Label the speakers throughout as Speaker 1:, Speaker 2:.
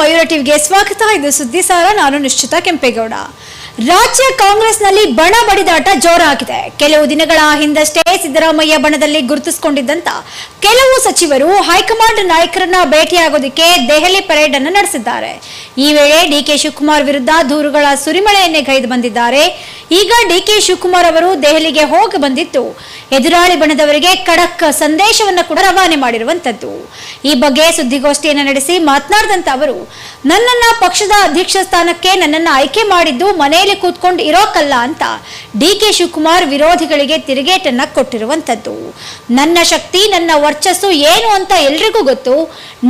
Speaker 1: ಮಯೂರ ಟಿವಿಗೆ ಸ್ವಾಗತ. ಇದು ಸುದ್ದಿಸಾರ ನಾನು ನಿಶ್ಚಿತ ಕೆಂಪೇಗೌಡ. ರಾಜ್ಯ ಕಾಂಗ್ರೆಸ್ನಲ್ಲಿ ಬಣ ಬಡಿದಾಟ ಜೋರಾಗಿದೆ. ಕೆಲವು ದಿನಗಳ ಹಿಂದಷ್ಟೇ ಸಿದ್ದರಾಮಯ್ಯ ಬಣದಲ್ಲಿ ಗುರುತಿಸಿಕೊಂಡಿದ್ದಂತ ಕೆಲವು ಸಚಿವರು ಹೈಕಮಾಂಡ್ ನಾಯಕರನ್ನ ಭೇಟಿಯಾಗೋದಕ್ಕೆ ದೆಹಲಿ ಪರೇಡ್ ಅನ್ನು ನಡೆಸಿದ್ದಾರೆ. ಈ ವೇಳೆ ಡಿಕೆ ಶಿವಕುಮಾರ್ ವಿರುದ್ಧ ದೂರುಗಳ ಸುರಿಮಳೆಯನ್ನೇ ಗೈದು ಬಂದಿದ್ದಾರೆ. ಈಗ ಡಿ ಕೆ ಶಿವಕುಮಾರ್ ಅವರು ದೆಹಲಿಗೆ ಹೋಗಿ ಬಂದಿದ್ದು ಎದುರಾಳಿ ಬಣದವರಿಗೆ ಖಡಕ್ ಸಂದೇಶವನ್ನು ಕೂಡ ರವಾನೆ ಮಾಡಿರುವಂತದ್ದು. ಈ ಬಗ್ಗೆ ಸುದ್ದಿಗೋಷ್ಠಿಯನ್ನು ನಡೆಸಿ ಮಾತನಾಡಿದಂತ ಅವರು, ನನ್ನನ್ನ ಪಕ್ಷದ ಅಧ್ಯಕ್ಷ ಸ್ಥಾನಕ್ಕೆ ನನ್ನನ್ನ ಆಯ್ಕೆ ಮಾಡಿದ್ದು ಮನೆಯಲ್ಲಿ ಕೂತ್ಕೊಂಡು ಇರೋಕಲ್ಲ ಅಂತ ಡಿ ಕೆ ಶಿವಕುಮಾರ್ ವಿರೋಧಿಗಳಿಗೆ ತಿರುಗೇಟನ್ನ ಕೊಟ್ಟಿರುವಂತದ್ದು. ನನ್ನ ಶಕ್ತಿ, ನನ್ನ ವರ್ಚಸ್ಸು ಏನು ಅಂತ ಎಲ್ರಿಗೂ ಗೊತ್ತು.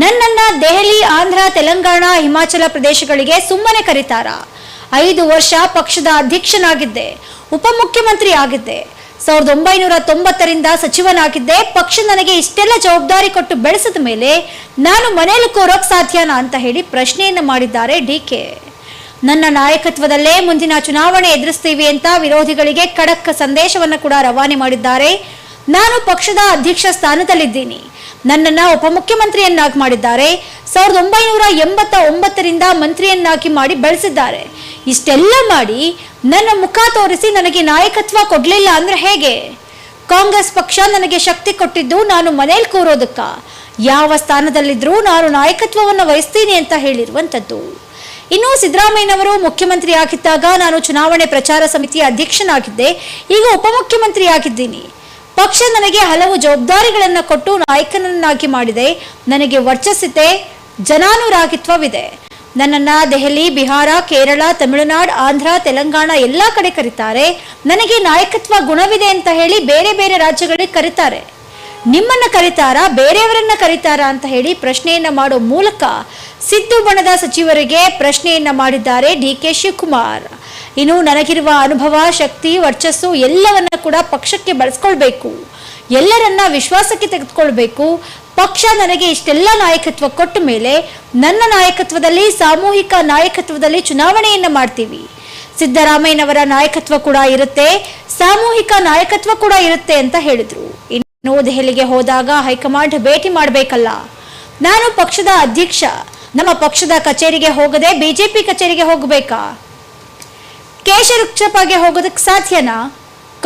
Speaker 1: ನನ್ನನ್ನ ದೆಹಲಿ, ಆಂಧ್ರ, ತೆಲಂಗಾಣ, ಹಿಮಾಚಲ ಪ್ರದೇಶಗಳಿಗೆ ಸುಮ್ಮನೆ ಕರೀತಾರಾ? ಐದು ವರ್ಷ ಪಕ್ಷದ ಅಧ್ಯಕ್ಷನಾಗಿದ್ದೆ, ಉಪಮುಖ್ಯಮಂತ್ರಿ ಆಗಿದ್ದೆ. ಸಾವಿರದ ಒಂಬೈನೂರ ತೊಂಬತ್ತರಿಂದ ಸಚಿವನಾಗಿದ್ದೆ. ಪಕ್ಷ ನನಗೆ ಇಷ್ಟೆಲ್ಲ ಜವಾಬ್ದಾರಿ ಕೊಟ್ಟು ಬೆಳೆಸಿದ ಮೇಲೆ ನಾನು ಮನೇಲಿ ಕೋರೋಕ್ ಸಾಧ್ಯನಾ ಅಂತ ಹೇಳಿ ಪ್ರಶ್ನೆಯನ್ನು ಮಾಡಿದ್ದಾರೆ ಡಿ ಕೆ. ನನ್ನ ನಾಯಕತ್ವದಲ್ಲೇ ಮುಂದಿನ ಚುನಾವಣೆ ಎದುರಿಸ್ತೀವಿ ಅಂತ ವಿರೋಧಿಗಳಿಗೆ ಖಡಕ್ ಸಂದೇಶವನ್ನು ಕೂಡ ರವಾನೆ ಮಾಡಿದ್ದಾರೆ. ನಾನು ಪಕ್ಷದ ಅಧ್ಯಕ್ಷ ಸ್ಥಾನದಲ್ಲಿದ್ದೀನಿ. ನನ್ನನ್ನ ಉಪಮುಖ್ಯಮಂತ್ರಿಯನ್ನಾಗಿ ಮಾಡಿದ್ದಾರೆ. ಸಾವಿರದ ಒಂಬೈನೂರ ಎಂಬತ್ತ ಒಂಬತ್ತರಿಂದ ಮಂತ್ರಿಯನ್ನಾಗಿ ಮಾಡಿ ಬೆಳೆಸಿದ್ದಾರೆ. ಇಷ್ಟೆಲ್ಲ ಮಾಡಿ ನನ್ನ ಮುಖ ತೋರಿಸಿ ನನಗೆ ನಾಯಕತ್ವ ಕೊಡ್ಲಿಲ್ಲ ಅಂದ್ರೆ ಹೇಗೆ? ಕಾಂಗ್ರೆಸ್ ಪಕ್ಷ ನನಗೆ ಶಕ್ತಿ ಕೊಟ್ಟಿದ್ದು ನಾನು ಮನೇಲಿ ಕೂರೋದಕ್ಕ. ಯಾವ ಸ್ಥಾನದಲ್ಲಿದ್ದರೂ ನಾನು ನಾಯಕತ್ವವನ್ನು ವಹಿಸ್ತೀನಿ ಅಂತ ಹೇಳಿರುವಂತದ್ದು ಇನ್ನು ಸಿದ್ದರಾಮಯ್ಯನವರು ಮುಖ್ಯಮಂತ್ರಿ ಆಗಿದ್ದಾಗ ನಾನು ಚುನಾವಣೆ ಪ್ರಚಾರ ಸಮಿತಿಯ ಅಧ್ಯಕ್ಷನಾಗಿದ್ದೆ. ಈಗ ಉಪಮುಖ್ಯಮಂತ್ರಿ ಆಗಿದ್ದೀನಿ. ಪಕ್ಷ ನನಗೆ ಹಲವು ಜವಾಬ್ದಾರಿಗಳನ್ನು ಕೊಟ್ಟು ನಾಯಕನನ್ನಾಗಿ ಮಾಡಿದೆ. ನನಗೆ ವರ್ಚಸ್ಸಿದೆ ಜನಾನುರಾಗಿತ್ವವಿದೆ. ನನ್ನನ್ನ ದೆಹಲಿ, ಬಿಹಾರ, ಕೇರಳ, ತಮಿಳುನಾಡು, ಆಂಧ್ರ, ತೆಲಂಗಾಣ ಎಲ್ಲ ಕಡೆ ಕರೀತಾರೆ. ನನಗೆ ನಾಯಕತ್ವ ಗುಣವಿದೆ ಅಂತ ಹೇಳಿ ಬೇರೆ ಬೇರೆ ರಾಜ್ಯಗಳಿಗೆ ಕರೀತಾರೆ. ನಿಮ್ಮನ್ನು ಕರೀತಾರಾ, ಬೇರೆಯವರನ್ನ ಕರೀತಾರಾ ಅಂತ ಹೇಳಿ ಪ್ರಶ್ನೆಯನ್ನು ಮಾಡೋ ಮೂಲಕ ಸಿದ್ದು ಬಣದ ಸಚಿವರಿಗೆ ಪ್ರಶ್ನೆಯನ್ನ ಮಾಡಿದ್ದಾರೆ ಡಿ ಕೆ ಶಿವಕುಮಾರ್. ಇನ್ನು ನನಗಿರುವ ಅನುಭವ, ಶಕ್ತಿ, ವರ್ಚಸ್ಸು ಎಲ್ಲವನ್ನ ಕೂಡ ಪಕ್ಷಕ್ಕೆ ಬಳಸ್ಕೊಳ್ಬೇಕು. ಎಲ್ಲರನ್ನ ವಿಶ್ವಾಸಕ್ಕೆ ತೆಗೆದುಕೊಳ್ಬೇಕು. ಪಕ್ಷ ನನಗೆ ಇಷ್ಟೆಲ್ಲ ನಾಯಕತ್ವ ಕೊಟ್ಟ ಮೇಲೆ ನನ್ನ ನಾಯಕತ್ವದಲ್ಲಿ, ಸಾಮೂಹಿಕ ನಾಯಕತ್ವದಲ್ಲಿ ಚುನಾವಣೆಯನ್ನ ಮಾಡ್ತೀವಿ. ಸಿದ್ದರಾಮಯ್ಯನವರ ನಾಯಕತ್ವ ಕೂಡ ಇರುತ್ತೆ, ಸಾಮೂಹಿಕ ನಾಯಕತ್ವ ಕೂಡ ಇರುತ್ತೆ ಅಂತ ಹೇಳಿದ್ರು. ಇನ್ನು ದೆಹಲಿಗೆ ಹೋದಾಗ ಹೈಕಮಾಂಡ್ ಭೇಟಿ ಮಾಡಬೇಕಲ್ಲ. ನಾನು ಪಕ್ಷದ ಅಧ್ಯಕ್ಷ, ನಮ್ಮ ಪಕ್ಷದ ಕಚೇರಿಗೆ ಹೋಗದೆ ಬಿಜೆಪಿ ಕಚೇರಿಗೆ ಹೋಗಬೇಕಾ? ಕೇಶವೃಕ್ಷಪಾಗೆ ಹೋಗೋದಕ್ಕೆ ಸಾಧ್ಯನಾ?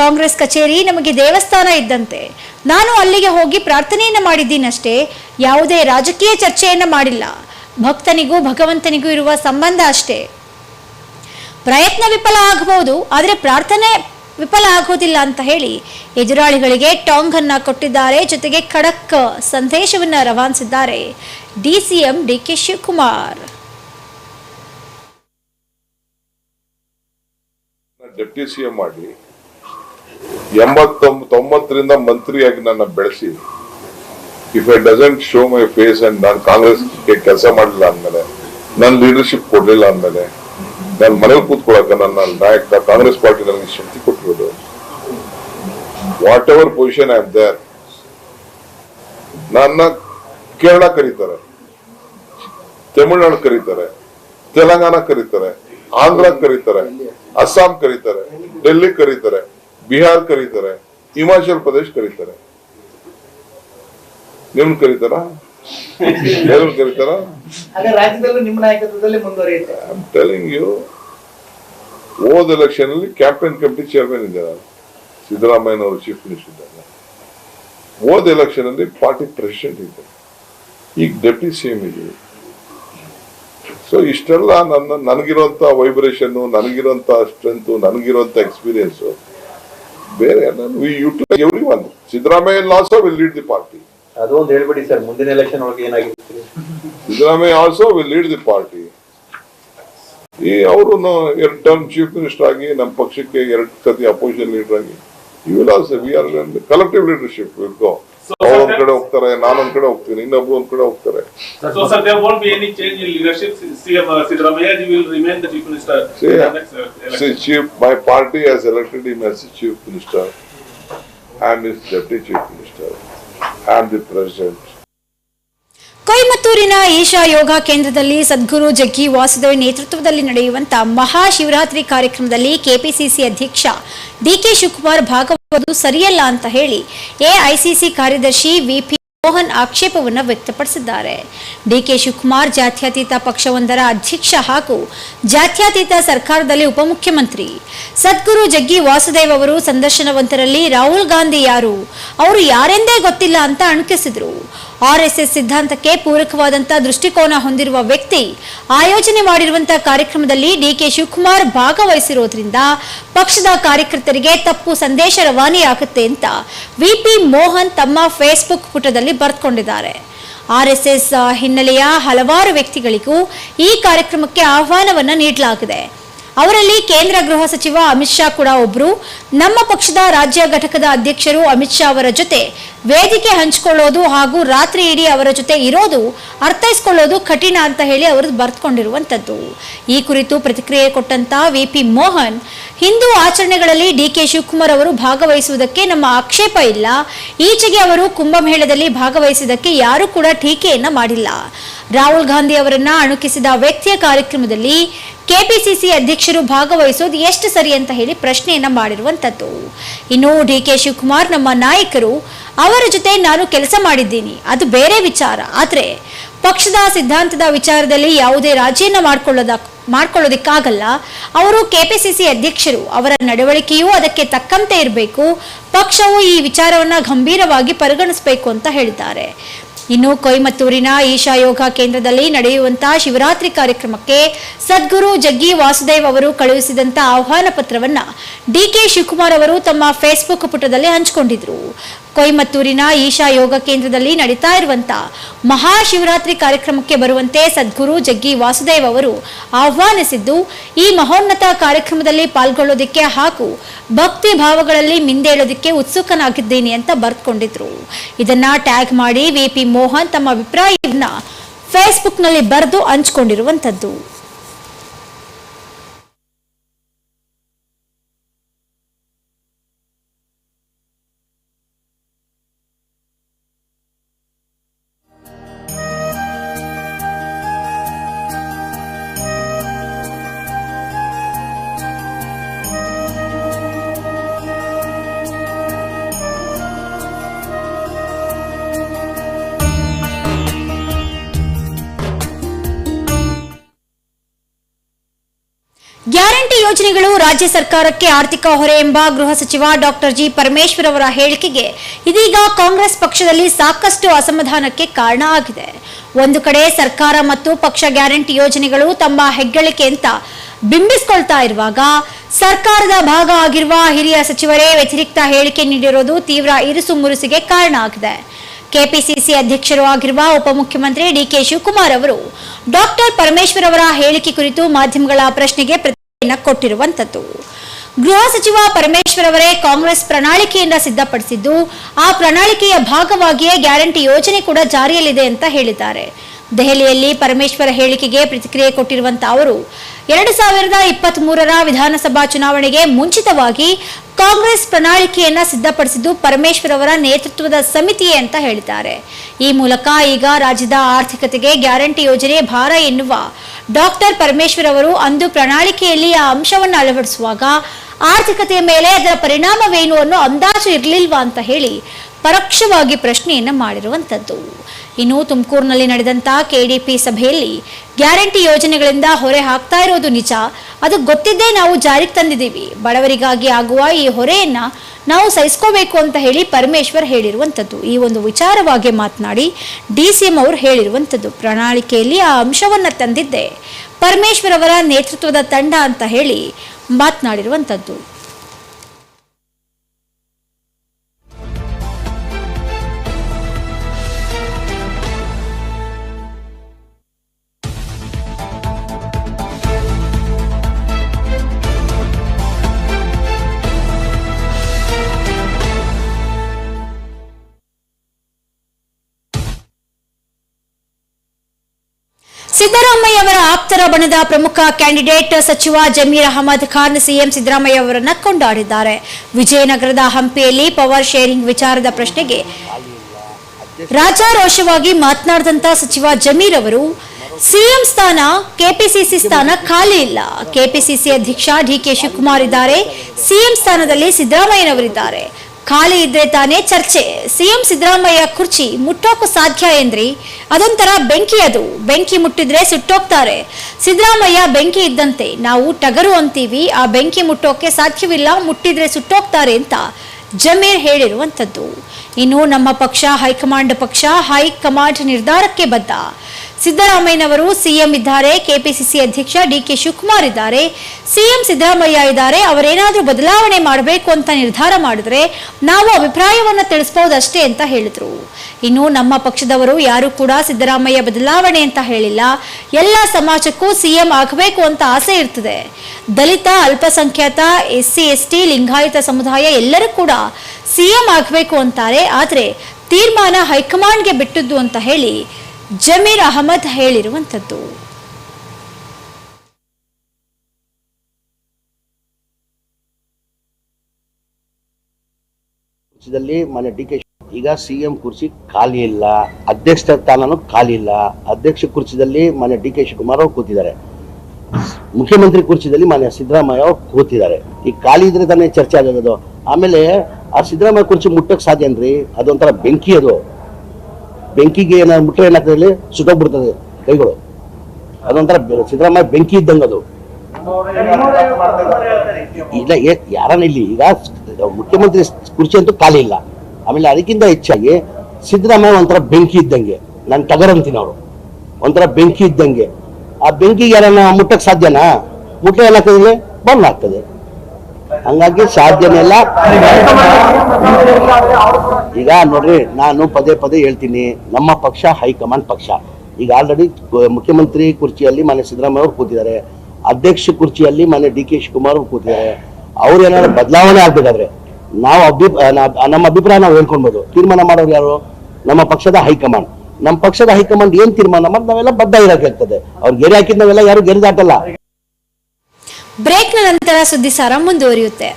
Speaker 1: ಕಾಂಗ್ರೆಸ್ ಕಚೇರಿ ನಮಗೆ ದೇವಸ್ಥಾನ ಇದ್ದಂತೆ. ನಾನು ಅಲ್ಲಿಗೆ ಹೋಗಿ ಪ್ರಾರ್ಥನೆಯನ್ನು ಮಾಡಿದ್ದೀನಷ್ಟೇ, ಯಾವುದೇ ರಾಜಕೀಯ ಚರ್ಚೆಯನ್ನ ಮಾಡಿಲ್ಲ. ಭಕ್ತನಿಗೂ ಭಗವಂತನಿಗೂ ಇರುವ ಸಂಬಂಧ ಅಷ್ಟೇ. ಪ್ರಯತ್ನ ವಿಫಲ ಆಗಬಹುದು, ಆದರೆ ಪ್ರಾರ್ಥನೆ ವಿಫಲ ಆಗೋದಿಲ್ಲ ಅಂತ ಹೇಳಿ ಎದುರಾಳಿಗಳಿಗೆ ಟಾಂಗ್ ಅನ್ನ ಕೊಟ್ಟಿದ್ದಾರೆ. ಜೊತೆಗೆ ಖಡಕ್ ಸಂದೇಶವನ್ನ ರವಾನಿಸಿದ್ದಾರೆ D C M D
Speaker 2: K Shivakumar. Deputy C M ಮಾಡಿ ಎಂಬತ್ತೊಂಬ ತೊಂಬತ್ತರಿಂದ ಮಂತ್ರಿಯಾಗಿ ನನ್ನ ಬೆಳೆಸಿ. If I doesn't show my face and ನಾನು ಕಾಂಗ್ರೆಸ್ ಕೆಲಸ ಮಾಡಲಿಲ್ಲ ಅಂದ್ಮೇಲೆ, ನನ್ನ ಲೀಡರ್ಶಿಪ್ ಕೊಡಲಿಲ್ಲ ಅಂದ್ಮೇಲೆ ನಾನು ಮನೇಲಿ ಕೂತ್ಕೊಳಕ ನನ್ನ ನಾಯಕ ಕಾಂಗ್ರೆಸ್ ಪಾರ್ಟಿ ನನಗೆ ಶಕ್ತಿ ಕೊಟ್ಟಿರೋದು. Whatever position I there ನನ್ನ ಕೇರಳ ಕರೀತಾರೆ, ತಮಿಳುನಾಡು ಕರೀತಾರೆ, ತೆಲಂಗಾಣ ಕರೀತಾರೆ, ಆಂಧ್ರ ಕರೀತಾರೆ, ಅಸ್ಸಾಂ ಕರೀತಾರೆ ಡೆಲ್ಲಿ ಕರೀತಾರೆ. ಬಿಹಾರ್ ಕರೀತಾರೆ ಹಿಮಾಚಲ್ ಪ್ರದೇಶ್ ಕರೀತಾರೆ. ನಿಮ್ನ ಕರೀತಾರ? ಕರೀತಾರ? ಟೆಲಿಂಗ್ ಯು ಹೋದ ಎಲೆಕ್ಷನ್ ಅಲ್ಲಿ ಕ್ಯಾಪ್ಟನ್ ಕಮಿಟಿ ಚೇರ್ಮನ್ ಇದ್ದಾರೆ. ಸಿದ್ದರಾಮಯ್ಯನವರು ಚೀಫ್ ಮಿನಿಸ್ಟರ್ ಇದ್ದಾರೆ. ಹೋದ ಎಲೆಕ್ಷನ್ ಅಲ್ಲಿ ಪಾರ್ಟಿ ಪ್ರೆಸಿಡೆಂಟ್ ಇದ್ದಾರೆ. ಈಗ ಡೆಪ್ಟಿ ಸಿ ಎಂ ಇದೆ ಸೊ ಇಷ್ಟೆಲ್ಲ ನನ್ನ ನನಗಿರುವಂತ ವೈಬ್ರೇಷನ್ ನನಗಿರುವಂತ ಸ್ಟ್ರೆಂತ್ ನನಗಿರುವಂತ ಎಕ್ಸ್ಪೀರಿಯನ್ಸ್ ಬೇರೆ we utilise everyone Siddaramaiah also will lead the
Speaker 3: party ಅದೊಂದು ಹೇಳ್ಬಿಡಿ ಸರ್ ಮುಂದಿನ ಎಲೆಕ್ಷನ್ ಒಳಗೆ ಏನಾಗಿರುತ್ತೆ?
Speaker 2: Siddaramaiah also will lead the party ಈ ಅವರು ಎರಡು ಟರ್ಮ್ ಚೀಫ್ ಮಿನಿಸ್ಟರ್ ಆಗಿ ನಮ್ಮ ಪಕ್ಷಕ್ಕೆ ಎರಡು ಸತಿ ಅಪೋಸಿಷನ್ ಲೀಡರ್ ಆಗಿ you will also we are collective leadership will go ಒಂದ್ರು ಕಡೆ ಹೋಗತಾರೆ ನಾನು ಕಡೆ ಹೋಗ್ತೀನಿ ಇನ್ನೊಬ್ಬರು ಒಂದ್ ಕಡೆ ಹೋಗ್ತಾರೆ. My party has elected me as ಸಚಿವರು ಐ ಆಮ್ ಎ ಸಚಿವರು ಆಮ್ ದ ಪ್ರೆಸೆಂಟ್ ಕೈ
Speaker 1: ಮತೂರಿನ ಈಶಾ ಯೋಗಾ ಕೇಂದ್ರದಲ್ಲಿ ಸದ್ಗುರು ಜಗ್ಗಿ ವಾಸುದೇವ್ ನೇತೃತ್ವದಲ್ಲಿ ನಡೆಯುವಂತಹ ಮಹಾಶಿವರಾತ್ರಿ ಕಾರ್ಯಕ್ರಮದಲ್ಲಿ ಕೆಪಿಸಿಸಿ ಅಧ್ಯಕ್ಷ ಡಿಕೆ ಕೆ ಶುಕ್ವರ್ ಭಾಗವಹಿಸುವುದು ಸರಿಯಲ್ಲ ಅಂತ ಹೇಳಿ ಎಐಸಿಸಿ ಕಾರ್ಯದರ್ಶಿ ವಿಪಿ ಮೋಹನ್ ಆಕ್ಷೇಪವನ್ನು ವ್ಯಕ್ತಪಡಿಸಿದ್ದಾರೆ. ಡಿಕೆ ಶಿವಕುಮಾರ್ ಜಾತ್ಯತೀತ ಪಕ್ಷವೊಂದರ ಅಧ್ಯಕ್ಷ ಹಾಗೂ ಜಾತ್ಯತೀತ ಸರ್ಕಾರದಲ್ಲಿ ಉಪಮುಖ್ಯಮಂತ್ರಿ. ಸದ್ಗುರು ಜಗ್ಗಿ ವಾಸುದೇವ್ ಅವರು ಸಂದರ್ಶನವಂತರಲ್ಲಿ ರಾಹುಲ್ ಗಾಂಧಿ ಯಾರು? ಅವರು ಯಾರೆಂದೇ ಗೊತ್ತಿಲ್ಲ ಅಂತ ಅಣಕಿಸಿದ್ರು. ಆರ್ಎಸ್ಎಸ್ ಸಿದ್ಧಾಂತಕ್ಕೆ ಪೂರಕವಾದಂತಹ ದೃಷ್ಟಿಕೋನ ಹೊಂದಿರುವ ವ್ಯಕ್ತಿ ಆಯೋಜನೆ ಮಾಡಿರುವಂತಹ ಕಾರ್ಯಕ್ರಮದಲ್ಲಿ ಡಿಕೆ ಶಿವಕುಮಾರ್ ಭಾಗವಹಿಸಿರೋದ್ರಿಂದ ಪಕ್ಷದ ಕಾರ್ಯಕರ್ತರಿಗೆ ತಪ್ಪು ಸಂದೇಶ ರವಾನೆಯಾಗುತ್ತೆ ಅಂತ ವಿಪಿ ಮೋಹನ್ ತಮ್ಮ ಫೇಸ್ಬುಕ್ ಪುಟದಲ್ಲಿ ಬರೆದುಕೊಂಡಿದ್ದಾರೆ. ಎಸ್ ಹಿನ್ನೆಲೆಯ ಹಲವಾರು ವ್ಯಕ್ತಿಗಳಿಗೂ ಈ ಕಾರ್ಯಕ್ರಮಕ್ಕೆ ಆಹ್ವಾನವನ್ನು ನೀಡಲಾಗಿದೆ. ಅವರಲ್ಲಿ ಕೇಂದ್ರ ಗೃಹ ಸಚಿವ ಅಮಿತ್ ಶಾ ಕೂಡ ಒಬ್ರು. ನಮ್ಮ ಪಕ್ಷದ ರಾಜ್ಯ ಘಟಕದ ಅಧ್ಯಕ್ಷರು ಅಮಿತ್ ಶಾ ಅವರ ಜೊತೆ ವೇದಿಕೆ ಹಂಚಿಕೊಳ್ಳೋದು ಹಾಗೂ ರಾತ್ರಿ ಇಡೀ ಅವರ ಜೊತೆ ಇರೋದು ಅರ್ಥೈಸ್ಕೊಳ್ಳೋದು ಕಠಿಣ ಅಂತ ಹೇಳಿ ಅವರು ಬರೆದುಕೊಂಡಿರುವಂತದ್ದು ಈ ಕುರಿತು ಪ್ರತಿಕ್ರಿಯೆ ಕೊಟ್ಟಂತ ವಿಪಿ ಮೋಹನ್, ಹಿಂದೂ ಆಚರಣೆಗಳಲ್ಲಿ ಡಿಕೆ ಶಿವಕುಮಾರ್ ಅವರು ಭಾಗವಹಿಸುವುದಕ್ಕೆ ನಮ್ಮ ಆಕ್ಷೇಪ ಇಲ್ಲ. ಈಚೆಗೆ ಅವರು ಕುಂಭಮೇಳದಲ್ಲಿ ಭಾಗವಹಿಸಿದ್ದಕ್ಕೆ ಯಾರೂ ಕೂಡ ಟೀಕೆಯನ್ನ ಮಾಡಿಲ್ಲ. ರಾಹುಲ್ ಗಾಂಧಿ ಅವರನ್ನ ಅಣುಕಿಸಿದ ವ್ಯಕ್ತಿಯ ಕಾರ್ಯಕ್ರಮದಲ್ಲಿ ಕೆಪಿಸಿಸಿ ಅಧ್ಯಕ್ಷರು ಭಾಗವಹಿಸೋದು ಎಷ್ಟು ಸರಿ ಅಂತ ಹೇಳಿ ಪ್ರಶ್ನೆಯನ್ನ ಮಾಡಿರುವಂತದ್ದು. ಇನ್ನು ಡಿ ಕೆ ಶಿವಕುಮಾರ್ ನಮ್ಮ ನಾಯಕರು, ಅವರ ಜೊತೆ ನಾನು ಕೆಲಸ ಮಾಡಿದ್ದೀನಿ. ಅದು ಬೇರೆ ವಿಚಾರ. ಆದ್ರೆ ಪಕ್ಷದ ಸಿದ್ಧಾಂತದ ವಿಚಾರದಲ್ಲಿ ಯಾವುದೇ ರಾಜಿಯನ್ನ ಮಾಡ್ಕೊಳ್ಳೋದ, ಮಾಡ್ಕೊಳ್ಳೋದಿಕ್ಕಾಗಲ್ಲ. ಅವರು ಕೆಪಿಸಿಸಿ ಅಧ್ಯಕ್ಷರು, ಅವರ ನಡವಳಿಕೆಯೂ ಅದಕ್ಕೆ ತಕ್ಕಂತೆ ಇರಬೇಕು. ಪಕ್ಷವು ಈ ವಿಚಾರವನ್ನ ಗಂಭೀರವಾಗಿ ಪರಿಗಣಿಸಬೇಕು ಅಂತ ಹೇಳಿದ್ದಾರೆ. ಇನ್ನು ಕೊಯಮತ್ತೂರಿನ ಈಶಾ ಯೋಗ ಕೇಂದ್ರದಲ್ಲಿ ನಡೆಯುವಂತಹ ಶಿವರಾತ್ರಿ ಕಾರ್ಯಕ್ರಮಕ್ಕೆ ಸದ್ಗುರು ಜಗ್ಗಿ ವಾಸುದೇವ್ ಅವರು ಕಳುಹಿಸಿದಂತಹ ಆಹ್ವಾನ ಪತ್ರವನ್ನ ಡಿಕೆ ಶಿವಕುಮಾರ್ ಅವರು ತಮ್ಮ ಫೇಸ್ಬುಕ್ ಪುಟದಲ್ಲಿ ಹಂಚಿಕೊಂಡಿದ್ರು. ಕೊಯಮತ್ತೂರಿನ ಈಶಾ ಯೋಗ ಕೇಂದ್ರದಲ್ಲಿ ನಡೀತಾ ಇರುವಂತ ಮಹಾಶಿವರಾತ್ರಿ ಕಾರ್ಯಕ್ರಮಕ್ಕೆ ಬರುವಂತೆ ಸದ್ಗುರು ಜಗ್ಗಿ ವಾಸುದೇವ್ ಅವರು ಆಹ್ವಾನಿಸಿದ್ದು, ಈ ಮಹೋನ್ನತ ಕಾರ್ಯಕ್ರಮದಲ್ಲಿ ಪಾಲ್ಗೊಳ್ಳೋದಿಕ್ಕೆ ಹಾಗೂ ಭಕ್ತಿ ಭಾವಗಳಲ್ಲಿ ಮಿಂದೇಳೋದಿಕ್ಕೆ ಉತ್ಸುಕನಾಗಿದ್ದೀನಿ ಅಂತ ಬರ್ತ್ಕೊಂಡಿದ್ರು ಇದನ್ನ ಟ್ಯಾಗ್ ಮಾಡಿ ವಿಪಿ ಮೋಹನ್ ತಮ್ಮ ಅಭಿಪ್ರಾಯವನ್ನ ಫೇಸ್ಬುಕ್ನಲ್ಲಿ ಬರೆದು ಹಂಚಿಕೊಂಡಿರುವಂತದ್ದು. ಯೋಜನೆಗಳು ರಾಜ್ಯ ಸರ್ಕಾರಕ್ಕೆ ಆರ್ಥಿಕ ಹೊರೆ ಎಂಬ ಗೃಹ ಸಚಿವ ಡಾಕ್ಟರ್ ಜಿ ಪರಮೇಶ್ವರ್ ಅವರ ಹೇಳಿಕೆಗೆ ಇದೀಗ ಕಾಂಗ್ರೆಸ್ ಪಕ್ಷದಲ್ಲಿ ಸಾಕಷ್ಟು ಅಸಮಾಧಾನಕ್ಕೆ ಕಾರಣ ಆಗಿದೆ. ಒಂದು ಕಡೆ ಸರ್ಕಾರ ಮತ್ತು ಪಕ್ಷ ಗ್ಯಾರಂಟಿ ಯೋಜನೆಗಳು ತಮ್ಮ ಹೆಗ್ಗಳಿಕೆ ಅಂತ ಬಿಂಬಿಸಿಕೊಳ್ತಾ ಇರುವಾಗ ಸರ್ಕಾರದ ಭಾಗ ಆಗಿರುವ ಹಿರಿಯ ಸಚಿವರೇ ವ್ಯತಿರಿಕ್ತ ಹೇಳಿಕೆ ನೀಡಿರೋದು ತೀವ್ರ ಇರುಸು ಮುರುಸಿಗೆ ಕಾರಣ ಆಗಿದೆ. ಕೆಪಿಸಿಸಿ ಅಧ್ಯಕ್ಷರು ಆಗಿರುವ ಉಪಮುಖ್ಯಮಂತ್ರಿ ಡಿಕೆ ಶಿವಕುಮಾರ್ ಅವರು ಡಾಕ್ಟರ್ ಪರಮೇಶ್ವರ್ ಅವರ ಹೇಳಿಕೆ ಕುರಿತು ಮಾಧ್ಯಮಗಳ ಪ್ರಶ್ನೆಗೆ ಕೊಟ್ಟಿರುವಂತದ್ದು. ಗೃಹ ಸಚಿವ ಪರಮೇಶ್ವರ್ ಅವರೇ ಕಾಂಗ್ರೆಸ್ ಪ್ರಣಾಳಿಕೆಯನ್ನ ಸಿದ್ಧಪಡಿಸಿದ್ದು, ಆ ಪ್ರಣಾಳಿಕೆಯ ಭಾಗವಾಗಿಯೇ ಗ್ಯಾರಂಟಿ ಯೋಜನೆ ಕೂಡ ಜಾರಿಯಲ್ಲಿದೆ ಅಂತ ಹೇಳಿದ್ದಾರೆ. ದೆಹಲಿಯಲ್ಲಿ ಪರಮೇಶ್ವರ ಹೇಳಿಕೆಗೆ ಪ್ರತಿಕ್ರಿಯೆ ಕೊಟ್ಟಿರುವಂತಹ ಅವರು, ಎರಡು ಸಾವಿರದ ಇಪ್ಪತ್ತ್ ಮೂರರ ವಿಧಾನಸಭಾ ಚುನಾವಣೆಗೆ ಮುಂಚಿತವಾಗಿ ಕಾಂಗ್ರೆಸ್ ಪ್ರಣಾಳಿಕೆಯನ್ನ ಸಿದ್ಧಪಡಿಸಿದ್ದು ಪರಮೇಶ್ವರ್ ಅವರ ನೇತೃತ್ವದ ಸಮಿತಿಯೇ ಅಂತ ಹೇಳಿದ್ದಾರೆ. ಈ ಮೂಲಕ ಈಗ ರಾಜ್ಯದ ಆರ್ಥಿಕತೆಗೆ ಗ್ಯಾರಂಟಿ ಯೋಜನೆ ಭಾರ ಎನ್ನುವ ಡಾಕ್ಟರ್ ಪರಮೇಶ್ವರ್ ಅವರು ಅಂದು ಪ್ರಣಾಳಿಕೆಯಲ್ಲಿ ಆ ಅಂಶವನ್ನು ಅಳವಡಿಸುವಾಗ, ಆರ್ಥಿಕತೆಯ ಮೇಲೆ ಅದರ ಪರಿಣಾಮವೇನು ಅನ್ನೋ ಅಂದಾಜು ಇರಲಿಲ್ವಾ ಅಂತ ಹೇಳಿ ಪರೋಕ್ಷವಾಗಿ ಪ್ರಶ್ನೆಯನ್ನು ಮಾಡಿರುವಂಥದ್ದು ಇನ್ನು ತುಮಕೂರಿನಲ್ಲಿ ನಡೆದಂತ ಕೆಡಿಪಿ ಸಭೆಯಲ್ಲಿ ಗ್ಯಾರಂಟಿ ಯೋಜನೆಗಳಿಂದ ಹೊರೆ ಹಾಕ್ತಾ ಇರೋದು ನಿಜ. ಅದು ಗೊತ್ತಿದ್ದೇ ನಾವು ಜಾರಿಗೆ ತಂದಿದ್ದೀವಿ. ಬಡವರಿಗಾಗಿ ಆಗುವ ಈ ಹೊರೆಯನ್ನ ನಾವು ಸಹಿಸ್ಕೋಬೇಕು ಅಂತ ಹೇಳಿ ಪರಮೇಶ್ವರ್ ಹೇಳಿರುವಂಥದ್ದು ಈ ಒಂದು ವಿಚಾರವಾಗಿ ಮಾತನಾಡಿ ಡಿ ಸಿ ಎಂ ಅವರು ಹೇಳಿರುವಂಥದ್ದು ಪ್ರಣಾಳಿಕೆಯಲ್ಲಿ ಆ ಅಂಶವನ್ನು ತಂದಿದ್ದೆ. ಪರಮೇಶ್ವರ್ ಅವರ ನೇತೃತ್ವದ ತಂಡ ಅಂತ ಹೇಳಿ ಮಾತನಾಡಿರುವಂಥದ್ದು ಸಿದ್ದರಾಮಯ್ಯ ಅವರ ಆಪ್ತರ ಬಣದ ಪ್ರಮುಖ ಕ್ಯಾಂಡಿಡೇಟ್ ಸಚಿವ ಜಮೀರ್ ಅಹಮದ್ ಖಾನ್, ಸಿಎಂ ಸಿದ್ದರಾಮಯ್ಯ ಅವರನ್ನು ಕೊಂಡಾಡಿದ್ದಾರೆ. ವಿಜಯನಗರದ ಹಂಪಿಯಲ್ಲಿ ಪವರ್ ಶೇರಿಂಗ್ ವಿಚಾರದ ಪ್ರಶ್ನೆಗೆ ರಾಜಾರೋಷವಾಗಿ ಮಾತನಾಡಿದಂತ ಸಚಿವ ಜಮೀರ್ ಅವರು, ಸಿಎಂ ಸ್ಥಾನ, ಕೆಪಿಸಿಸಿ ಸ್ಥಾನ ಖಾಲಿ ಇಲ್ಲ. ಕೆಪಿಸಿಸಿ ಅಧ್ಯಕ್ಷ ಡಿ ಕೆ ಶಿವಕುಮಾರ್ ಇದ್ದಾರೆ. ಸಿಎಂ ಸ್ಥಾನದಲ್ಲಿ ಸಿದ್ದರಾಮಯ್ಯನವರಿದ್ದಾರೆ. ಖಾಲಿ ಇದ್ರೆ ತಾನೇ ಚರ್ಚೆ. ಸಿಎಂ ಸಿದ್ದರಾಮಯ್ಯ ಕುರ್ಚಿ ಮುಟ್ಟೋಕು ಸಾಧ್ಯ ಏನ್ರಿ? ಅದೊಂಥರ ಬೆಂಕಿ ಅದು. ಬೆಂಕಿ ಮುಟ್ಟಿದ್ರೆ ಸುಟ್ಟೋಗ್ತಾರೆ. ಸಿದ್ದರಾಮಯ್ಯ ಬೆಂಕಿ ಇದ್ದಂತೆ. ನಾವು ಟಗರು ಅಂತೀವಿ. ಆ ಬೆಂಕಿ ಮುಟ್ಟೋಕೆ ಸಾಧ್ಯವಿಲ್ಲ. ಮುಟ್ಟಿದ್ರೆ ಸುಟ್ಟೋಗ್ತಾರೆ ಅಂತ ಜಮೀರ್ ಹೇಳಿರುವಂಥದ್ದು. ಇನ್ನು ನಮ್ಮ ಪಕ್ಷ, ಹೈಕಮಾಂಡ್ ಪಕ್ಷ, ಹೈಕಮಾಂಡ್ ನಿರ್ಧಾರಕ್ಕೆ ಬದ್ಧ. ಸಿದ್ದರಾಮಯ್ಯನವರು ಸಿಎಂ ಇದ್ದಾರೆ, ಕೆಪಿಸಿಸಿ ಅಧ್ಯಕ್ಷ ಡಿಕೆ ಶಿವಕುಮಾರ್ ಇದ್ದಾರೆ. ಸಿಎಂ ಸಿದ್ದರಾಮಯ್ಯ ಇದ್ದಾರೆ, ಅವರೇನಾದರೂ ಬದಲಾವಣೆ ಮಾಡಬೇಕು ಅಂತ ನಿರ್ಧಾರ ಮಾಡಿದ್ರೆ ನಾವು ಅಭಿಪ್ರಾಯವನ್ನ ತಿಳಿಸಬಹುದಷ್ಟೇ ಅಂತ ಹೇಳಿದ್ರು. ಇನ್ನು ನಮ್ಮ ಪಕ್ಷದವರು ಯಾರು ಕೂಡ ಸಿದ್ದರಾಮಯ್ಯ ಬದಲಾವಣೆ ಅಂತ ಹೇಳಿಲ್ಲ. ಎಲ್ಲ ಸಮಾಜಕ್ಕೂ ಸಿಎಂ ಆಗಬೇಕು ಅಂತ ಆಸೆ ಇರ್ತದೆ. ದಲಿತ, ಅಲ್ಪಸಂಖ್ಯಾತ S C S T Lingayat ಸಮುದಾಯ ಎಲ್ಲರೂ ಕೂಡ ಸಿಎಂ ಆಗಬೇಕು ಅಂತಾರೆ. ಆದರೆ ತೀರ್ಮಾನ ಹೈಕಮಾಂಡ್ಗೆ ಬಿಟ್ಟದ್ದು ಅಂತ ಹೇಳಿ ಜಮೀರ್ ಅಹಮದ್ ಹೇಳಿರುವಂಥದ್ದು.
Speaker 4: ಮನೆ ಡಿ ಕೆ ಈಗ ಸಿ ಎಂ ಕುರ್ಚಿ ಖಾಲಿ ಇಲ್ಲ, ಅಧ್ಯಕ್ಷ ಸ್ಥಾನನೂ ಖಾಲಿ ಇಲ್ಲ. ಅಧ್ಯಕ್ಷ ಕುರ್ಚಿದಲ್ಲಿ ಮನೆ ಡಿ ಕೆ ಶಿವಕುಮಾರ್ ಅವರು ಕೂತಿದ್ದಾರೆ. ಮುಖ್ಯಮಂತ್ರಿ ಕುರ್ಚಿದಲ್ಲಿ ಮನೆ ಸಿದ್ದರಾಮಯ್ಯ ಅವರು ಕೂತಿದ್ದಾರೆ. ಈಗ ಖಾಲಿ ಇದ್ರೆ ತಾನೇ ಚರ್ಚೆ ಆಗೋದು. ಆಮೇಲೆ ಆ ಸಿದ್ದರಾಮಯ್ಯ ಕುರ್ಚಿ ಮುಟ್ಟಕ್ಕೆ ಸಾಧ್ಯ ಏನ್ರಿ? ಅದೊಂಥರ ಬೆಂಕಿ ಅದು. ಬೆಂಕಿಗೆ ಏನಾದ್ರು ಮುಟ್ರೆ ಏನಾಗ್ತದೆ ಸುಟ್ಟೋಗ್ಬಿಡ್ತದೆ ಕೈಗಳು. ಅದೊಂಥರ ಸಿದ್ದರಾಮಯ್ಯ ಬೆಂಕಿ ಇದ್ದಂಗೆ ಅದು. ಇಲ್ಲ ಯಾರನ್ನ ಇಲ್ಲಿ ಈಗ ಮುಖ್ಯಮಂತ್ರಿ ಕುರ್ಚಿ ಅಂತೂ ಖಾಲಿ ಇಲ್ಲ. ಆಮೇಲೆ ಅದಕ್ಕಿಂತ ಹೆಚ್ಚಾಗಿ ಸಿದ್ದರಾಮಯ್ಯ ಒಂಥರ ಬೆಂಕಿ ಇದ್ದಂಗೆ. ನಾನು ಟಗರ್ ಅಂತೀನಿ ಅವರು. ಒಂಥರ ಬೆಂಕಿ ಇದ್ದಂಗೆ. ಆ ಬೆಂಕಿಗೆ ಯಾರನ್ನ ಮುಟ್ಟಕ್ಕೆ ಸಾಧ್ಯನಾ? ಮುಟ್ಟ ಏನಾಗ್ತದೆ ಬರ್ನ್ ಆಗ್ತದೆ. ಹಂಗಾಗಿ ಸಾಧ್ಯನೇ ಇಲ್ಲ. ಈಗ ನೋಡ್ರಿ, ನಾನು ಪದೇ ಪದೇ ಹೇಳ್ತೀನಿ, ನಮ್ಮ ಪಕ್ಷ, ಹೈಕಮಾಂಡ್ ಪಕ್ಷ. ಈಗ ಆಲ್ರೆಡಿ ಮುಖ್ಯಮಂತ್ರಿ ಕುರ್ಚಿಯಲ್ಲಿ ಮನೆ ಸಿದ್ದರಾಮಯ್ಯ ಅವರು ಕೂತಿದ್ದಾರೆ. ಅಧ್ಯಕ್ಷ ಕುರ್ಚಿಯಲ್ಲಿ ಮನೆ ಡಿ ಕೆ ಶಿವಕುಮಾರ್ ಅವರು ಕೂತಿದ್ದಾರೆ. ಅವ್ರು ಏನಾದ್ರು ಬದಲಾವಣೆ ಆಗ್ಬೇಕಾದ್ರೆ ನಾವು ಅಭಿ ನಮ್ಮ ಅಭಿಪ್ರಾಯ ನಾವು ಹೇಳ್ಕೊಳ್ಬೋದು. ತೀರ್ಮಾನ ಮಾಡೋರು ಯಾರು? ನಮ್ಮ ಪಕ್ಷದ ಹೈಕಮಾಂಡ್. ನಮ್ಮ ಪಕ್ಷದ ಹೈಕಮಾಂಡ್ ಏನ್ ತೀರ್ಮಾನ ಮಾಡಿ ನಾವೆಲ್ಲ ಬದ್ಧ ಇರಬೇಕಾಗ್ತದೆ ಅವ್ರು ಗೆರೆ ಹಾಕಿದ್ ನಾವೆಲ್ಲ ಯಾರು ಗೆರೆ ದಾಟಲ್ಲ.
Speaker 1: ಬ್ರೇಕ್ನ ನಂತರ ಸುದ್ದಿಸಾರ ಮುಂದುವರಿಯುತ್ತೆ.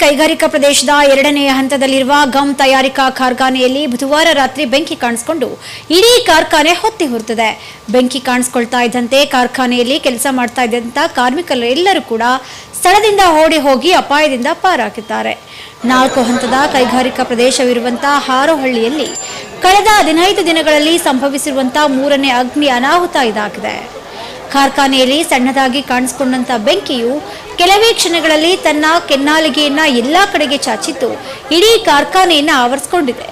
Speaker 1: ಕೈಗಾರಿಕಾ ಪ್ರದೇಶದ ಎರಡನೆಯ ಹಂತದಲ್ಲಿರುವ ಗಮ್ ತಯಾರಿಕಾ ಕಾರ್ಖಾನೆಯಲ್ಲಿ ಬುಧವಾರ ರಾತ್ರಿ ಬೆಂಕಿ ಕಾಣಿಸಿಕೊಂಡು ಇಡೀ ಕಾರ್ಖಾನೆ ಹೊತ್ತಿ ಹೊರಟಿದೆ ಬೆಂಕಿ ಕಾಣಿಸ್ಕೊಳ್ತಾ ಇದ್ದಂತೆ ಕಾರ್ಖಾನೆಯಲ್ಲಿ ಕೆಲಸ ಮಾಡ್ತಾ ಕಾರ್ಮಿಕರು ಎಲ್ಲರೂ ಕೂಡ ಸ್ಥಳದಿಂದ ಓಡಿ ಹೋಗಿ ಅಪಾಯದಿಂದ ಪಾರಾಗಿದ್ದಾರೆ. ನಾಲ್ಕು ಹಂತದ ಕೈಗಾರಿಕಾ ಪ್ರದೇಶವಿರುವಂತಹ ಹಾರೋಹಳ್ಳಿಯಲ್ಲಿ ಕಳೆದ ಹದಿನೈದು ದಿನಗಳಲ್ಲಿ ಸಂಭವಿಸಿರುವಂತಹ ಮೂರನೇ ಅಗ್ನಿ ಅನಾಹುತ ಇದಾಗಿದೆ. ಕಾರ್ಖಾನೆಯಲ್ಲಿ ಸಣ್ಣದಾಗಿ ಕಾಣಿಸಿಕೊಂಡಂತ ಬೆಂಕಿಯು ಕೆಲವೇ ಕ್ಷಣಗಳಲ್ಲಿ ತನ್ನ ಕೆನ್ನಾಲಿಗೆಯನ್ನ ಎಲ್ಲ ಕಡೆಗೆ ಚಾಚಿದ್ದು ಇಡೀ ಕಾರ್ಖಾನೆಯನ್ನು ಆವರಿಸಿಕೊಂಡಿದೆ.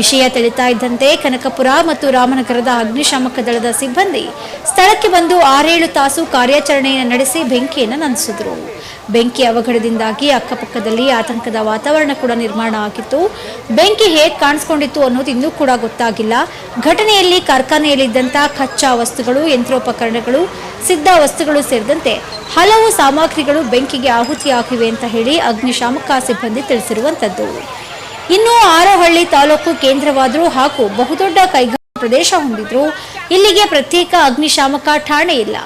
Speaker 1: ವಿಷಯ ತಿಳಿತಾ ಇದ್ದಂತೆ ಕನಕಪುರ ಮತ್ತು ರಾಮನಗರದ ಅಗ್ನಿಶಾಮಕ ದಳದ ಸಿಬ್ಬಂದಿ ಸ್ಥಳಕ್ಕೆ ಬಂದು ಆರೇಳು ತಾಸು ಕಾರ್ಯಾಚರಣೆಯನ್ನು ನಡೆಸಿ ಬೆಂಕಿಯನ್ನು ನಂದಿಸಿದ್ರು. ಬೆಂಕಿ ಅವಘಡದಿಂದಾಗಿ ಅಕ್ಕಪಕ್ಕದಲ್ಲಿ ಆತಂಕದ ವಾತಾವರಣ ಕೂಡ ನಿರ್ಮಾಣ ಆಗಿತ್ತು. ಬೆಂಕಿ ಹೇಗೆ ಕಾಣಿಸ್ಕೊಂಡಿತ್ತು ಅನ್ನೋದು ಇನ್ನೂ ಕೂಡ ಗೊತ್ತಾಗಿಲ್ಲ. ಘಟನೆಯಲ್ಲಿ ಕಾರ್ಖಾನೆಯಲ್ಲಿದ್ದಂಥ ಕಚ್ಚಾ ವಸ್ತುಗಳು, ಯಂತ್ರೋಪಕರಣಗಳು, ಸಿದ್ಧ ವಸ್ತುಗಳು ಸೇರಿದಂತೆ ಹಲವು ಸಾಮಗ್ರಿಗಳು ಬೆಂಕಿಗೆ ಆಹುತಿಯಾಗಿವೆ ಅಂತ ಹೇಳಿ ಅಗ್ನಿಶಾಮಕ ಸಿಬ್ಬಂದಿ ತಿಳಿಸಿರುವಂತದ್ದು. ಇನ್ನು ಆರಹಳ್ಳಿ ತಾಲೂಕು ಕೇಂದ್ರವಾದರೂ ಹಾಗೂ ಬಹುದೊಡ್ಡ ಕೈಗಾರಿಕಾ ಪ್ರದೇಶ ಹೊಂದಿದ್ರು ಇಲ್ಲಿಗೆ ಪ್ರತ್ಯೇಕ ಅಗ್ನಿಶಾಮಕ ಠಾಣೆ ಇಲ್ಲ.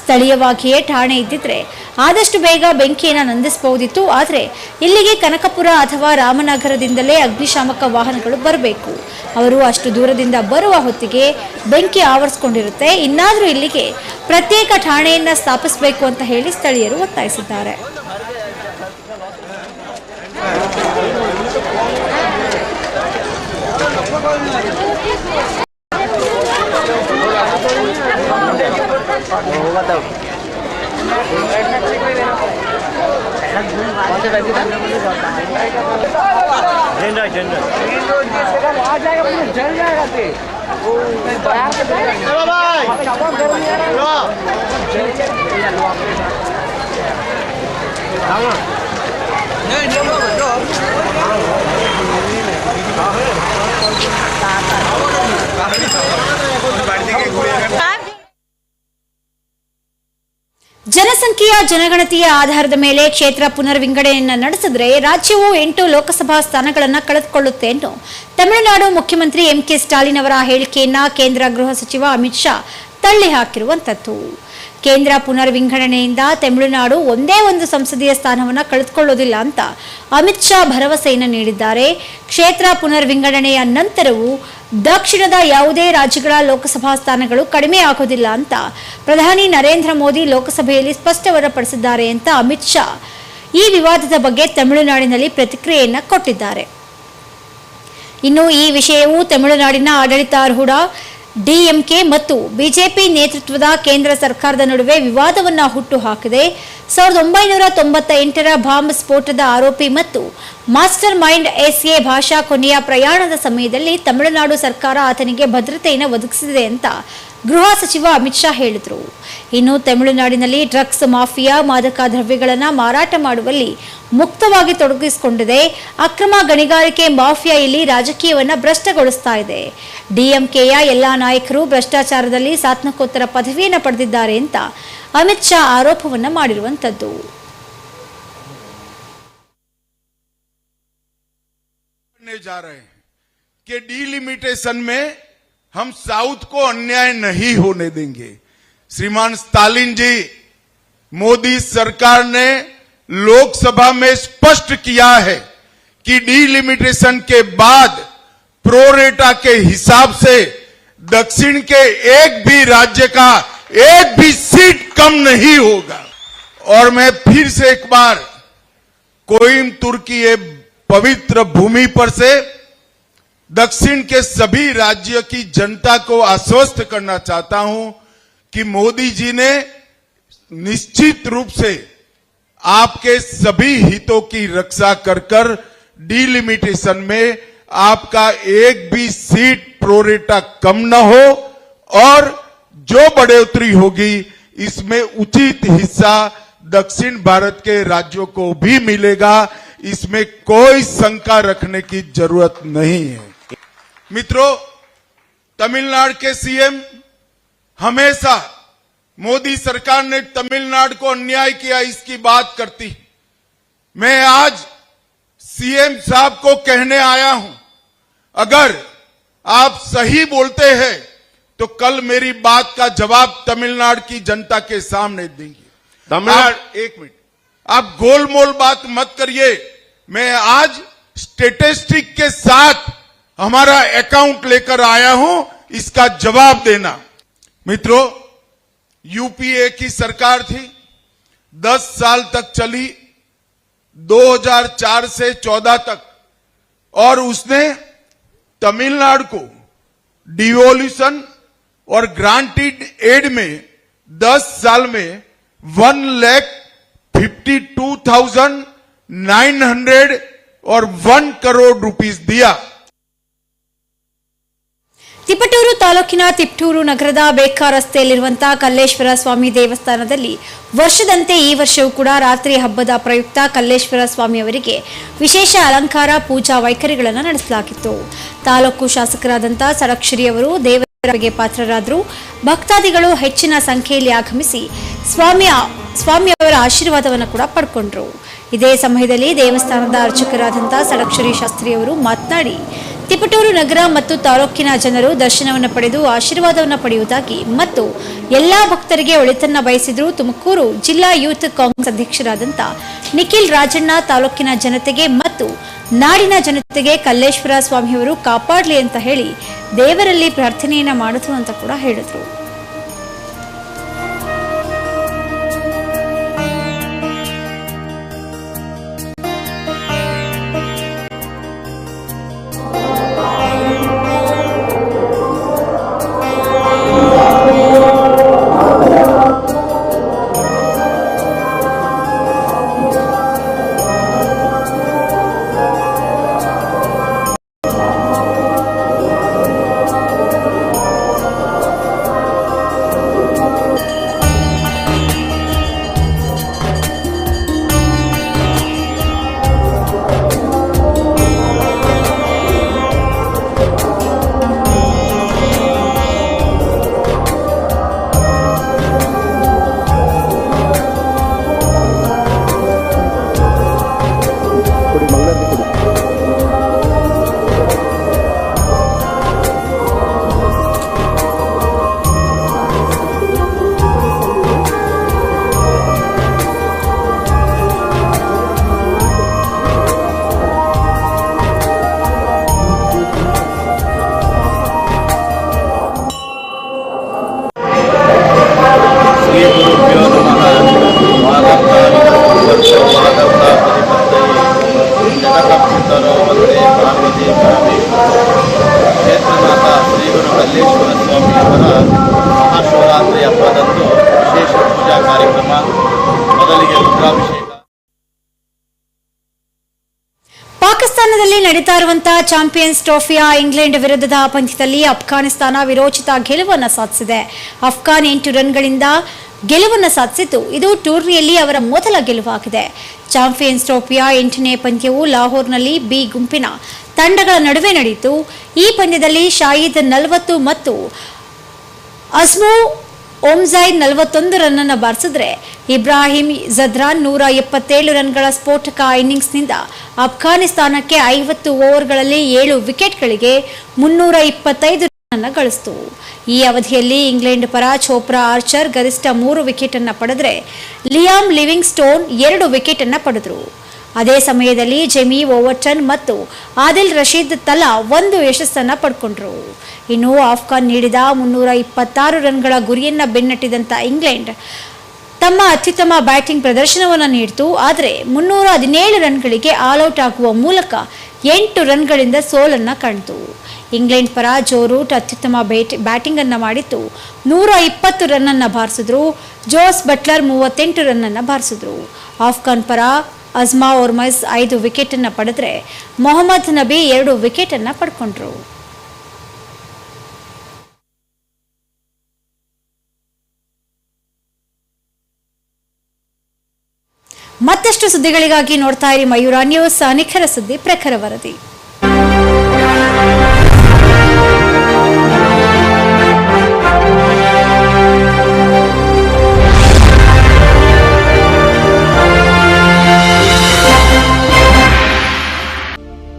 Speaker 1: ಸ್ಥಳೀಯವಾಗಿಯೇ ಠಾಣೆ ಇದ್ದಿದ್ರೆ ಆದಷ್ಟು ಬೇಗ ಬೆಂಕಿಯನ್ನು ನಂದಿಸಬಹುದಿತ್ತು. ಆದರೆ ಇಲ್ಲಿಗೆ ಕನಕಪುರ ಅಥವಾ ರಾಮನಗರದಿಂದಲೇ ಅಗ್ನಿಶಾಮಕ ವಾಹನಗಳು ಬರಬೇಕು. ಅವರು ಅಷ್ಟು ದೂರದಿಂದ ಬರುವ ಹೊತ್ತಿಗೆ ಬೆಂಕಿ ಆವರಿಸ್ಕೊಂಡಿರುತ್ತೆ. ಇನ್ನಾದರೂ ಇಲ್ಲಿಗೆ ಪ್ರತ್ಯೇಕ ಠಾಣೆಯನ್ನು ಸ್ಥಾಪಿಸಬೇಕು ಅಂತ ಹೇಳಿ ಸ್ಥಳೀಯರು ಒತ್ತಾಯಿಸಿದ್ದಾರೆ. झेंडा झेंडा झेल जाएगा ते चलो भाई चलो ಜನಸಂಖ್ಯೆಯ ಜನಗಣತಿಯ ಆಧಾರದ ಮೇಲೆ ಕ್ಷೇತ್ರ ಪುನರ್ವಿಂಗಡಣೆಯನ್ನು ನಡೆಸಿದ್ರೆ ರಾಜ್ಯವು ಎಂಟು ಲೋಕಸಭಾ ಸ್ಥಾನಗಳನ್ನು ಕಳೆದುಕೊಳ್ಳುತ್ತೆ ಎಂದು ತಮಿಳುನಾಡು ಮುಖ್ಯಮಂತ್ರಿ ಎಂಕೆ ಸ್ಟಾಲಿನ್ ಅವರ ಹೇಳಿಕೆಯನ್ನ ಕೇಂದ್ರ ಗೃಹ ಸಚಿವ ಅಮಿತ್ ಶಾ ತಳ್ಳಿ ಹಾಕಿರುವಂತದ್ದು ಕೇಂದ್ರ ಪುನರ್ವಿಂಗಡಣೆಯಿಂದ ತಮಿಳುನಾಡು ಒಂದೇ ಒಂದು ಸಂಸದೀಯ ಸ್ಥಾನವನ್ನು ಕಳೆದುಕೊಳ್ಳೋದಿಲ್ಲ ಅಂತ ಅಮಿತ್ ಶಾ ಭರವಸೆಯನ್ನು ನೀಡಿದ್ದಾರೆ. ಕ್ಷೇತ್ರ ಪುನರ್ವಿಂಗಡಣೆಯ ನಂತರವೂ ದಕ್ಷಿಣದ ಯಾವುದೇ ರಾಜ್ಯಗಳ ಲೋಕಸಭಾ ಸ್ಥಾನಗಳು ಕಡಿಮೆ ಆಗೋದಿಲ್ಲ ಅಂತ ಪ್ರಧಾನಿ ನರೇಂದ್ರ ಮೋದಿ ಲೋಕಸಭೆಯಲ್ಲಿ ಸ್ಪಷ್ಟವರಪಡಿಸಿದ್ದಾರೆ ಅಂತ ಅಮಿತ್ ಶಾ ಈ ವಿವಾದದ ಬಗ್ಗೆ ತಮಿಳುನಾಡಿನಲ್ಲಿ ಪ್ರತಿಕ್ರಿಯೆಯನ್ನು ಕೊಟ್ಟಿದ್ದಾರೆ. ಇನ್ನು ಈ ವಿಷಯವು ತಮಿಳುನಾಡಿನ ಆಡಳಿತಾರೂಢ ಡಿಎಂಕೆ ಮತ್ತು ಬಿಜೆಪಿ ನೇತೃತ್ವದ ಕೇಂದ್ರ ಸರ್ಕಾರದ ನಡುವೆ ವಿವಾದವನ್ನ ಹುಟ್ಟು ಹಾಕಿದೆ ಸಾವಿರದ ಒಂಬೈನೂರ ತೊಂಬತ್ತ ಎಂಟರ ಬಾಂಬ್ ಸ್ಫೋಟದ ಆರೋಪಿ ಮತ್ತು ಮಾಸ್ಟರ್ ಮೈಂಡ್ ಎಸ್ಎ ಭಾಷಾ ಕೊನೆಯ ಪ್ರಯಾಣದ ಸಮಯದಲ್ಲಿ ತಮಿಳುನಾಡು ಸರ್ಕಾರ ಆತನಿಗೆ ಭದ್ರತೆಯನ್ನು ಒದಗಿಸಿದೆ ಅಂತ ಗೃಹ ಸಚಿವ ಅಮಿತ್ ಶಾ ಹೇಳಿದರು ಇನ್ನು ತಮಿಳುನಾಡಿನಲ್ಲಿ ಡ್ರಗ್ಸ್ ಮಾಫಿಯಾ ಮಾದಕ ದ್ರವ್ಯಗಳನ್ನು ಮಾರಾಟ ಮಾಡುವಲ್ಲಿ ಮುಕ್ತವಾಗಿ ತೊಡಗಿಸಿಕೊಂಡಿದೆ ಅಕ್ರಮ ಗಣಿಗಾರಿಕೆ ಮಾಫಿಯಾ ಇಲ್ಲಿ ರಾಜಕೀಯವನ್ನ ಭ್ರಷ್ಟಗೊಳಿಸ್ತಾ ಇದೆ ಡಿಎಂಕೆಯ ಎಲ್ಲಾ ನಾಯಕರು ಭ್ರಷ್ಟಾಚಾರದಲ್ಲಿ ಸ್ನಾತಕೋತ್ತರ ಪದವಿಯನ್ನು ಪಡೆದಿದ್ದಾರೆ ಅಂತ ಅಮಿತ್ ಶಾ ಆರೋಪವನ್ನ ಮಾಡಿರುವಂತದ್ದು
Speaker 5: करने जा रहे हैं कि डिलिमिटेशन में हम साउथ को अन्याय नहीं होने देंगे। श्रीमान स्टालिन जी, मोदी सरकार ने लोकसभा में स्पष्ट किया है कि डीलिमिटेशन के बाद प्रोरेटा के हिसाब से दक्षिण के एक भी राज्य का एक भी सीट कम नहीं होगा। और मैं फिर से एक बार कोइमतुर की ये पवित्र भूमि पर से दक्षिण के सभी राज्य की जनता को आश्वस्त करना चाहता हूँ कि मोदी जी ने निश्चित रूप से आपके सभी हितों की रक्षा कर कर डिलिमिटेशन में आपका एक भी सीट प्रोरेटा कम न हो और जो बढ़ोतरी होगी, इसमें उचित हिस्सा दक्षिण भारत के राज्यों को भी मिलेगा। इसमें कोई शंका रखने की ज़रूरत नहीं है। मित्रों तमिलनाडु के सीएम हमेशा मोदी सरकार ने तमिलनाडु को अन्याय किया इसकी बात करती मैं आज सीएम साहब को कहने आया हूँ अगर आप सही बोलते हैं तो कल मेरी बात का जवाब तमिलनाडु की जनता के सामने देंगे। तमिलनाडु एक मिनट आप गोलमोल बात मत करिए मैं आज स्टेटिस्टिक के साथ हमारा अकाउंट लेकर आया हूँ, इसका जवाब देना। मित्रों, यूपीए की सरकार थी, दस साल तक चली 2004 से 14 तक, और उसने तमिलनाडु को डिवोल्यूशन और ग्रांटेड एड में 10 साल में one lakh fifty two thousand nine hundred और वन करोड़ रुपीस दिया।
Speaker 1: ತಿಪಟೂರು ತಾಲೂಕಿನ ತಿಪಟೂರು ನಗರದ ಬೇಕಾ ರಸ್ತೆಯಲ್ಲಿರುವಂತಹ ಕಲ್ಲೇಶ್ವರ ಸ್ವಾಮಿ ದೇವಸ್ಥಾನದಲ್ಲಿ ವರ್ಷದಂತೆ ಈ ವರ್ಷವೂ ಕೂಡ ರಾತ್ರಿ ಹಬ್ಬದ ಪ್ರಯುಕ್ತ ಕಲ್ಲೇಶ್ವರ ಸ್ವಾಮಿ ಅವರಿಗೆ ವಿಶೇಷ ಅಲಂಕಾರ, ಪೂಜಾ ವೈಖರಿಗಳನ್ನು ನಡೆಸಲಾಗಿತ್ತು. ತಾಲೂಕು ಶಾಸಕರಾದಂತಹ ಸಡಕ್ಷರಿ ಅವರು ದೇವರಿಗೆ ಪಾತ್ರರಾದರು. ಭಕ್ತಾದಿಗಳು ಹೆಚ್ಚಿನ ಸಂಖ್ಯೆಯಲ್ಲಿ ಆಗಮಿಸಿ ಸ್ವಾಮಿಯ ಸ್ವಾಮಿಯವರ ಆಶೀರ್ವಾದವನ್ನು ಕೂಡ ಪಡ್ಕೊಂಡ್ರು. ಇದೇ ಸಮಯದಲ್ಲಿ ದೇವಸ್ಥಾನದ ಅರ್ಚಕರಾದಂತಹ ಸಡಕ್ಷರಿ ಶಾಸ್ತ್ರಿಯವರು ಮಾತನಾಡಿ ತಿಪಟೂರು ನಗರ ಮತ್ತು ತಾಲೂಕಿನ ಜನರು ದರ್ಶನವನ್ನು ಪಡೆದು ಆಶೀರ್ವಾದವನ್ನು ಪಡೆಯುವುದಾಗಿ ಮತ್ತು ಎಲ್ಲಾ ಭಕ್ತರಿಗೆ ಒಳಿತನ್ನ ಬಯಸಿದ್ರು ತುಮಕೂರು ಜಿಲ್ಲಾ ಯೂತ್ ಕಾಂಗ್ರೆಸ್ ಅಧ್ಯಕ್ಷರಾದಂಥ ನಿಖಿಲ್ ರಾಜಣ್ಣ ತಾಲೂಕಿನ ಜನತೆಗೆ ಮತ್ತು ನಾಡಿನ ಜನತೆಗೆ ಕಲ್ಲೇಶ್ವರ ಸ್ವಾಮಿಯವರು ಕಾಪಾಡಲಿ ಅಂತ ಹೇಳಿ ದೇವರಲ್ಲಿ ಪ್ರಾರ್ಥನೆಯನ್ನ ಮಾಡಿದ್ರು ಅಂತ ಕೂಡ ಹೇಳಿದ್ರು. ಚಾಂಪಿಯನ್ಸ್ ಟ್ರೋಫಿಯ ಇಂಗ್ಲೆಂಡ್ ವಿರುದ್ಧದ ಪಂದ್ಯದಲ್ಲಿ ಅಫ್ಘಾನಿಸ್ತಾನ ವಿರೋಚಿತ ಗೆಲುವನ್ನು ಸಾಧಿಸಿದೆ. ಅಫ್ಘಾನ್ ಎಂಟು ರನ್ಗಳಿಂದ ಗೆಲುವನ್ನು ಸಾಧಿಸಿದ್ದು ಇದು ಟೂರ್ನಿಯಲ್ಲಿ ಅವರ ಮೊದಲ ಗೆಲುವಾಗಿದೆ. ಚಾಂಪಿಯನ್ಸ್ ಟ್ರೋಫಿಯ ಎಂಟನೇ ಪಂದ್ಯವು ಲಾಹೋರ್ನಲ್ಲಿ ಬಿ ಗುಂಪಿನ ತಂಡಗಳ ನಡುವೆ ನಡೆಯಿತು. ಈ ಪಂದ್ಯದಲ್ಲಿ ಶಾಹಿದ್ ನಲವತ್ತು ಮತ್ತು ಅಸ್ಮು ಓಮ್ಜೈದ್ ನಲವತ್ತೊಂದು ರನ್ನನ್ನು ಬಾರಿಸಿದ್ರೆ ಇಬ್ರಾಹಿಂ ಜದ್ರಾನ್ ನೂರ ಎಪ್ಪತ್ತೇಳು ರನ್ಗಳ ಸ್ಫೋಟಕ ಇನ್ನಿಂಗ್ಸ್ನಿಂದ ಅಫ್ಘಾನಿಸ್ತಾನಕ್ಕೆ ಐವತ್ತು ಓವರ್ಗಳಲ್ಲಿ ಏಳು ವಿಕೆಟ್ಗಳಿಗೆ ಮುನ್ನೂರ ಇಪ್ಪತ್ತೈದು ರನ್ ಗಳಿಸಿತು. ಈ ಅವಧಿಯಲ್ಲಿ ಇಂಗ್ಲೆಂಡ್ ಪರ ಚೋಪ್ರಾ ಆರ್ಚರ್ ಗರಿಷ್ಠ ಮೂರು ವಿಕೆಟ್ ಪಡೆದರೆ ಲಿಯಾಮ್ ಲಿವಿಂಗ್ ಸ್ಟೋನ್ ಎರಡು ವಿಕೆಟ್ ಪಡೆದರು. ಅದೇ ಸಮಯದಲ್ಲಿ ಜೆಮಿ ಓವರ್ಟನ್ ಮತ್ತು ಆದಿಲ್ ರಶೀದ್ ತಲಾ ಒಂದು ಯಶಸ್ಸನ್ನು ಪಡ್ಕೊಂಡ್ರು. ಇನ್ನು ಆಫ್ಘಾನ್ ನೀಡಿದ ಮುನ್ನೂರ ಇಪ್ಪತ್ತಾರು ರನ್ಗಳ ಗುರಿಯನ್ನ ಬೆನ್ನಟ್ಟಿದಂತ ಇಂಗ್ಲೆಂಡ್ ತಮ್ಮ ಅತ್ಯುತ್ತಮ ಬ್ಯಾಟಿಂಗ್ ಪ್ರದರ್ಶನವನ್ನು ನೀಡಿತು. ಆದರೆ ಮುನ್ನೂರ ಹದಿನೇಳು ರನ್ಗಳಿಗೆ ಆಲ್ಔಟ್ ಆಗುವ ಮೂಲಕ ಎಂಟು ರನ್ಗಳಿಂದ ಸೋಲನ್ನು ಕಂಡಿತು. ಇಂಗ್ಲೆಂಡ್ ಪರ ಜೋ ರೂಟ್ ಅತ್ಯುತ್ತಮ ಬೇಟ್, ಬ್ಯಾಟಿಂಗನ್ನು ಮಾಡಿತ್ತು. ನೂರ ಇಪ್ಪತ್ತು ರನ್ನನ್ನು ಬಾರಿಸಿದ್ರು. ಜೋಸ್ ಬಟ್ಲರ್ ಮೂವತ್ತೆಂಟು ರನ್ನನ್ನು ಬಾರಿಸಿದ್ರು. ಆಫ್ಘಾನ್ ಪರ ಅಜ್ಮಾ ಓರ್ಮಸ್ ಐದು ವಿಕೆಟ್ ಅನ್ನ ಪಡೆದ್ರೆ ಮೊಹಮ್ಮದ್ ನಬಿ ಎರಡು ವಿಕೆಟ್ ಅನ್ನ ಪಡ್ಕೊಂಡ್ರು. ಮತ್ತಷ್ಟು ಸುದ್ದಿಗಳಿಗಾಗಿ ನೋಡ್ತಾ ಇರಿ ಮಯೂರ ನ್ಯೂಸ್ ನಿಖರ ಸುದ್ದಿ, ಪ್ರಖರ ವರದಿ.